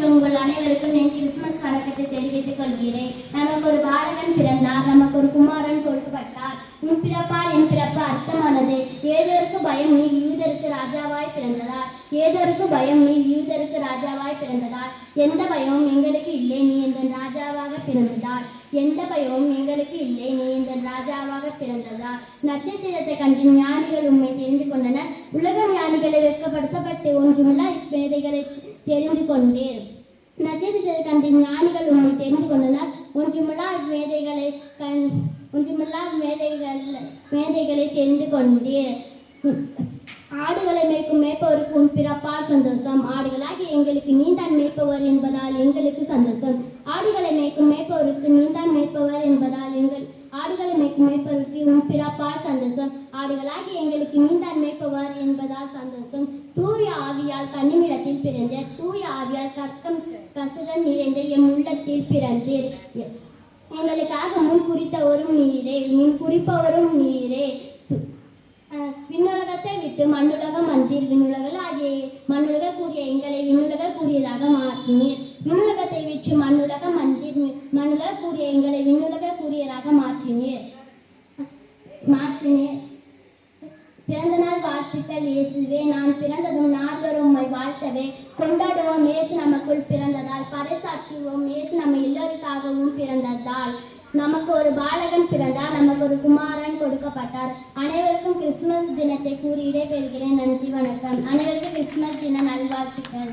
செல்லும் உங்கள் அனைவருக்கும் என் கிறிஸ்துமஸ் வணக்கத்தை தெரிவித்துக் கொள்கிறேன். நமக்கு ஒரு பாலகன் பிறந்தார் நமக்கு ஒரு குமாரன் கொடுக்கப்பட்டார். உன் பிறப்பால் என் பிறப்பு அர்த்தமானது. ஏதோருக்கு பயம் நீ யூதருக்கு ராஜாவாய் பிறந்ததார் ஏதோருக்கு பயம் நீ யூதருக்கு ராஜாவாய் பிறந்ததார் எந்த பயமும் எங்களுக்கு இல்லை நீ இந்த ராஜாவாக பிறந்ததால். எந்த பயமும் எங்களுக்கு இல்லை நீ இந்த ராஜாவாக பிறந்ததால். நட்சத்திரத்தை கண்டு ஞானிகள் உண்மை தெரிந்து கொண்டனர். உலக ஞானிகளை வெட்கப்படுத்தப்பட்டு ஒன்றுமில்லா மேதைகளை தெரிந்து கொண்டேன். நட்சத்திரத்தை கண்டு ஞானிகள் உண்மை தெரிந்து கொண்டனர். ஒன்றுமில்லா மேதைகளை கண் ஒன்றுமில்லா மேதைகள் மேதைகளை தெரிந்து கொண்டேன். ஆடுகளை மேய்க்கும் மேய்ப்பவருக்கு உன் பிறப்பால் சந்தோஷம். ஆடுகளாகி எங்களுக்கு நீந்தான் மேய்ப்பவர் என்பதால் எங்களுக்கு சந்தோஷம். ஆடுகளை மேய்க்கும் மேய்ப்பவருக்கு நீந்தான் மேய்ப்பவர் என்பதால் எங்கள் ஆடுகளை மேய்க்கும் மேய்ப்பவருக்கு உன் பிறப்பால் சந்தோஷம். ஆடுகளாகி எங்களுக்கு நீந்தான் மேய்ப்பவர் என்பதால் சந்தோஷம். தூய ஆவியால் கன்னிமிடத்தில் பிறந்த தூய ஆவியால் கற்கம் கசுடன் நிறைந்த எம் உள்ளத்தில் பிறந்தீர் எங்களுக்காக முன் குறித்தவரும் நீரே முன் குறிப்பவரும் நீரே. விண்ணுலகத்தை விட்டு மண்ணுலகம் வந்தீர். விண்ணுலகில் ஆகிய மண்ணுலக கூடிய எங்களை விண்ணுலக கூடியதாக மாற்றினீர். விண்ணுலகத்தை விட்டு மண்ணுலகம் வந்தீர். மண்ணுலக கூடிய எங்களை விண்ணுலக கூடியதாக மாற்றினீர் மாற்றினேன் பிறந்த நாள் வாழ்த்துக்கள் இயேசுவே நான் பிறந்ததும் நாள்தோறும் உம்மை வாழ்த்தவே. கொண்டாடுவோம் இயேசு நமக்குள் பிறந்ததால் பறைசாற்றுவோம் இயேசு நம்ம எல்லோருக்காகவும் பிறந்ததால். நமக்கு ஒரு பாலகன் பிறந்தார் நமக்கு ஒரு குமாரன் கொடுக்கப்பட்டார். அனைவருக்கும் கிறிஸ்துமஸ் தினத்தை கூறியிடே பெறுகிறேன் நன்றி வணக்கம். அனைவருக்கும் கிறிஸ்துமஸ் தின நல்வாழ்த்துக்கள்.